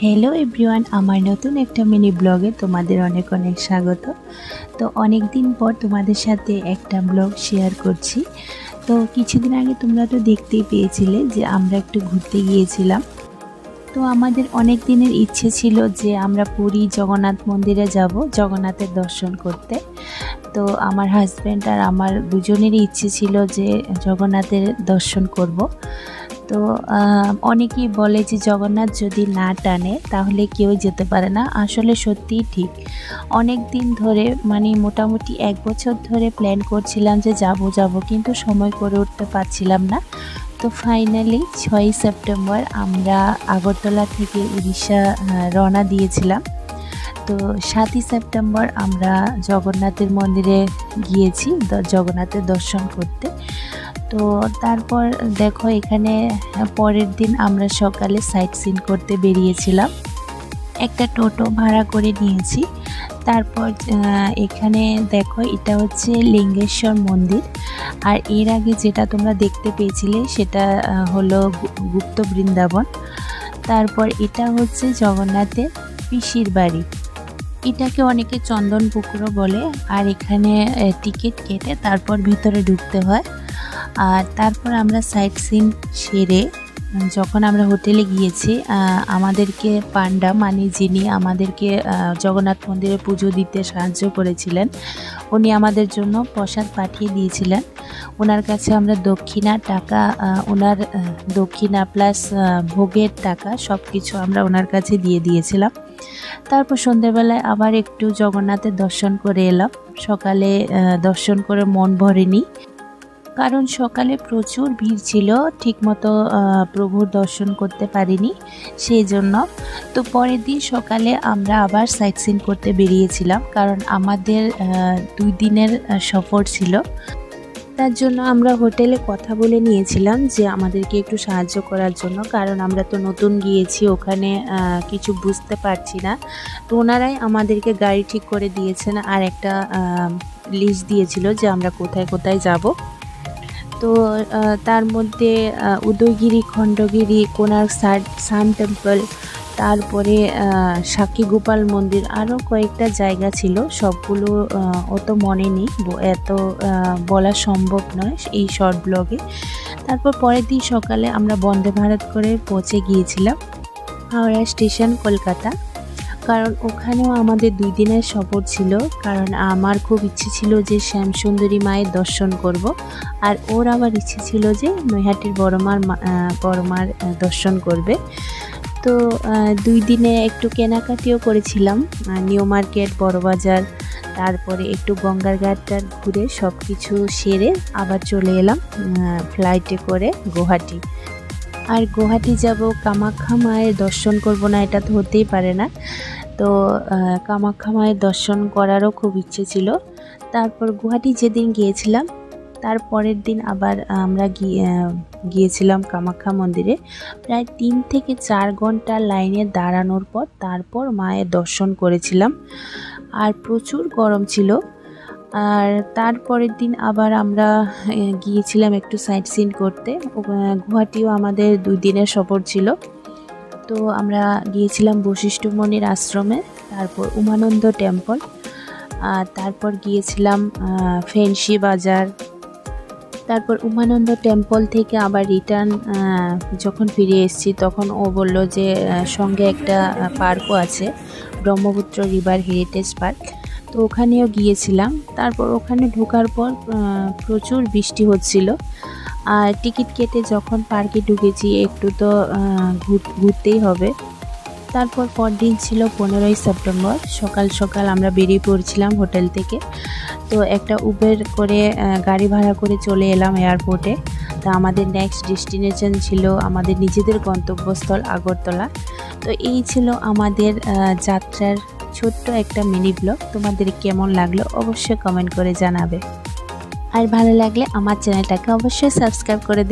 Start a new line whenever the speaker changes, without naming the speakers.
Hello everyone আমার নতুন একটা মিনি ব্লগে তোমাদের অনেক অনেক স্বাগত। তো অনেক দিন পর তোমাদের সাথে একটা ব্লগ শেয়ার করছি। তো কিছুদিন আগে তোমরা তো দেখতেই পেয়েছিলে যে আমরা একটু ঘুরতে গিয়েছিলাম। তো আমাদের অনেক দিনের ইচ্ছে ছিল যে আমরা পুরী জগন্নাথ মন্দিরে যাব, জগন্নাথের দর্শন করতে। তো আমার হাজব্যান্ড আর আমার দুজনেরই ইচ্ছে ছিল যে জগন্নাথের দর্শন করব। তো অনেকেই বলে যে জগন্নাথ যদি না টানে তাহলে কেউ যেতে পারে না। আসলে সত্যিই ঠিক। অনেক দিন ধরে মানে মোটামুটি এক বছর ধরে প্ল্যান করছিলাম যে যাব যাব, কিন্তু সময় করে উঠতে পারছিলাম না। তো ফাইনালি ছয়ই সেপ্টেম্বর আমরা আগরতলা থেকে উড়িষ্যা রওনা দিয়েছিলাম। তো সাতই সেপ্টেম্বর আমরা জগন্নাথের মন্দিরে গিয়েছি জগন্নাথের দর্শন করতে। তো তারপর দেখো এখানে পরের দিন আমরা সকালে সাইট সিন করতে বেরিয়েছিলাম। একটা টোটো ভাড়া করে নিয়েছি। তারপর এখানে দেখো এটা হচ্ছে লিঙ্গেশ্বর মন্দির। আর এর আগে যেটা তোমরা দেখতে পেয়েছিলে সেটা হলো গুপ্ত বৃন্দাবন। তারপর এটা হচ্ছে জগন্নাথের পিসির বাড়ি। এটাকে অনেকে চন্দন পুকুরও বলে, আর এখানে টিকিট কেটে তারপর ভিতরে ঢুকতে হয়। আর তারপর আমরা সাইট সিন সেরে যখন আমরা হোটেলে গিয়েছি আমাদেরকে পান্ডা মানে যিনি আমাদেরকে জগন্নাথ মন্দিরে পুজো দিতে সাহায্য করেছিলেন, উনি আমাদের জন্য প্রসাদ পাঠিয়ে দিয়েছিলেন। ওনার কাছে আমরা দক্ষিণা টাকা ওনার দক্ষিণা প্লাস ভোগের টাকা সব কিছু আমরা ওনার কাছে দিয়ে দিয়েছিলাম। তারপর সন্ধ্যেবেলায় আবার একটু জগন্নাথের দর্শন করে এলাম। সকালে দর্শন করে মন ভরেনি। কারণ সকালে প্রচুর ভিড় ছিল, ঠিকমতো প্রভুর দর্শন করতে পারিনি, সেই জন্য। তো পরের দিন সকালে আমরা আবার সাইট সিন করতে বেরিয়েছিলাম, কারণ আমাদের দুই দিনের সফর ছিল। তার জন্য আমরা হোটেলে কথা বলে নিয়েছিলাম যে আমাদেরকে একটু সাহায্য করার জন্য, কারণ আমরা তো নতুন গিয়েছি, ওখানে কিছু বুঝতে পারছি না। তো ওনারাই আমাদেরকে গাড়ি ঠিক করে দিয়েছেন আর একটা লিস্ট দিয়েছিল যে আমরা কোথায় কোথায় যাব। তো তার মধ্যে Udayagiri, Khandagiri Konark sun- sun temple তারপরে সাক্ষী গোপাল মন্দির আরও কয়েকটা জায়গা ছিল। সবগুলো অত মনে নেই। এত বলা সম্ভব নয় এই শর্ট ব্লগে। তারপর পরের দিন সকালে আমরা বন্দে ভারত করে পৌঁছে গিয়েছিলাম হাওড়া স্টেশন, কলকাতা। কারণ ওখানেও আমাদের দুই দিনের সফর ছিল। কারণ আমার খুব ইচ্ছে ছিল যে শ্যামসুন্দরী মায়ের দর্শন করব। আর ওর আবার ইচ্ছে ছিল যে নৈহাটির বড়মার বড়মার দর্শন করবে। তো দুই দিনে একটু কেনাকাটিও করেছিলাম নিউ মার্কেট, বড়বাজার, তারপরে একটু গঙ্গার ঘাটটা ঘুরে সব কিছু সেরে আবার চলে এলাম ফ্লাইটে করে গুয়াহাটি। আর গুয়াহাটি যাব কামাখ্যা মায়ের দর্শন করব না, এটা তো হতেই পারে না। তো কামাখ্যা মায়ের দর্শন করারও খুব ইচ্ছে ছিল। তারপর গুয়াহাটি যেদিন গিয়েছিলাম তার পরের দিন আবার আমরা গিয়ে গিয়েছিলাম কামাখ্যা মন্দিরে। প্রায় তিন থেকে চার ঘণ্টা লাইনে দাঁড়ানোর পর তারপর মায়ের দর্শন করেছিলাম। আর প্রচুর গরম ছিল। আর তারপরের দিন আবার আমরা গিয়েছিলাম একটু সাইট সিন করতে গুয়াহাটিও আমাদের দুই দিনের সফর ছিল। তো আমরা গিয়েছিলাম বশিষ্ঠ মনির আশ্রমে, তারপর উমানন্দ টেম্পল। আর তারপর গিয়েছিলাম ফেন্সি বাজার। তারপর উমানন্দ টেম্পল থেকে আবার রিটার্ন যখন ফিরে এসেছি, তখন ও বলল যে সঙ্গে একটা পার্কও আছে, ব্রহ্মপুত্র রিভার হেরিটেজ পার্ক তো ওখানেও গিয়েছিলাম। তারপর ওখানে ঢোকার পর প্রচুর বৃষ্টি হচ্ছিল। আর টিকিট কেটে যখন পার্কে ঢুকেছি, একটু তো ঘুরতেই হবে। তারপর পরদিন ছিল পনেরোই সেপ্টেম্বর। সকাল সকাল আমরা বেরিয়ে পড়ছিলাম হোটেল থেকে। তো একটা উবের করে গাড়ি ভাড়া করে চলে এলাম এয়ারপোর্টে তা আমাদের নেক্সট ডেস্টিনেশন ছিল আমাদের নিজেদের গন্তব্যস্থল আগরতলা। তো এই ছিল আমাদের যাত্রার ছোট্ট একটা মিনি ব্লগ তোমাদের কেমন লাগল অবশ্যই কমেন্ট করে জানাবে। আর ভালো লাগলে আমার চ্যানেলটাকে অবশ্যই সাবস্ক্রাইব করে দেবে।